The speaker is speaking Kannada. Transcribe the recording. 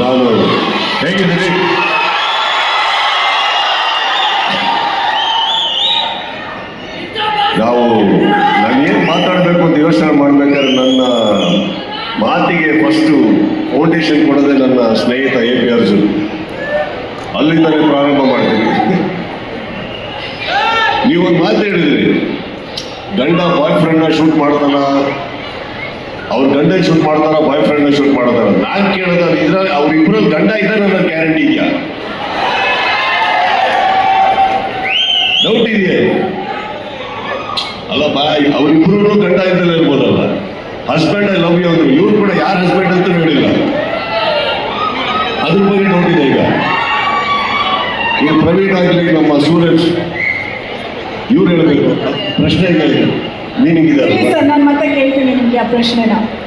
ನಾನು ಹೇಗಿದ್ದೀರಿ? ನಾವು ನಾನು ಏನು ಮಾತಾಡಬೇಕು ಅಂತ ಯೋಚನೆ ಮಾಡ್ಬೇಕಾದ್ರೆ ನನ್ನ ಮಾತಿಗೆ ಫಸ್ಟು ಫೌಂಡೇಶನ್ ಕೊಡೋದೇ ನನ್ನ ಸ್ನೇಹಿತ ಎ ಪಿ ಅರ್ಜುನ್. ಅಲ್ಲಿಂದಲೇ ಪ್ರಾರಂಭ ಮಾಡ್ತೀನಿ. ನೀವೊಂದು ಮಾತು ಹೇಳಿದ್ರಿ. ಗಂಡ ಬಾಯ್ ಫ್ರೆಂಡ್ನ ಶೂಟ್ ಮಾಡ್ತಾನ ಅವ್ರ ಗಂಡ ಶೂಟ್ ಮಾಡ್ತಾರ ಬಾಯ್ ಫ್ರೆಂಡ್ ಶೂಟ್ ಮಾಡ್ತಾರ ನಾನು ಕೇಳೋದು ಇದ್ರಲ್ಲಿ ಅವ್ರಿಬ್ರಲ್ಲಿ ಗಂಡ ಇದ್ದಾರೆ ನನ್ನ ಗ್ಯಾರಂಟಿ ಇದೆಯಾ? ಡೌಟ್ ಇದೆಯಾ? ಅಲ್ಲ ಬಾಯ್ ಅವ್ರಿಬ್ರು ಗಂಡ ಇದ್ದಲ್ಲ ಇರ್ಬೋದಲ್ಲ. ಹಸ್ಬೆಂಡ್ ಐ ಲವ್ ಯು ಅಂದ್ರು. ಇವ್ರು ಕೂಡ ಯಾರ ಹಸ್ಬೆಂಡ್ ಅಂತ ಹೇಳಿಲ್ಲ. ಅದ್ರ ಬಗ್ಗೆ ಇದೆ ಈಗ. ಈಗ ಪ್ರವೀಣ್ ಆಗಲಿ, ನಮ್ಮ ಸೂರಜ್, ಇವ್ರು ಹೇಳಬೇಕು. ಪ್ರಶ್ನೆ ಮೀನಿಂಗ್ ಇದೆ ಸರ್ ಮತ್ತೆ ಕೇಳ್ತೀನಿ. എന്റെ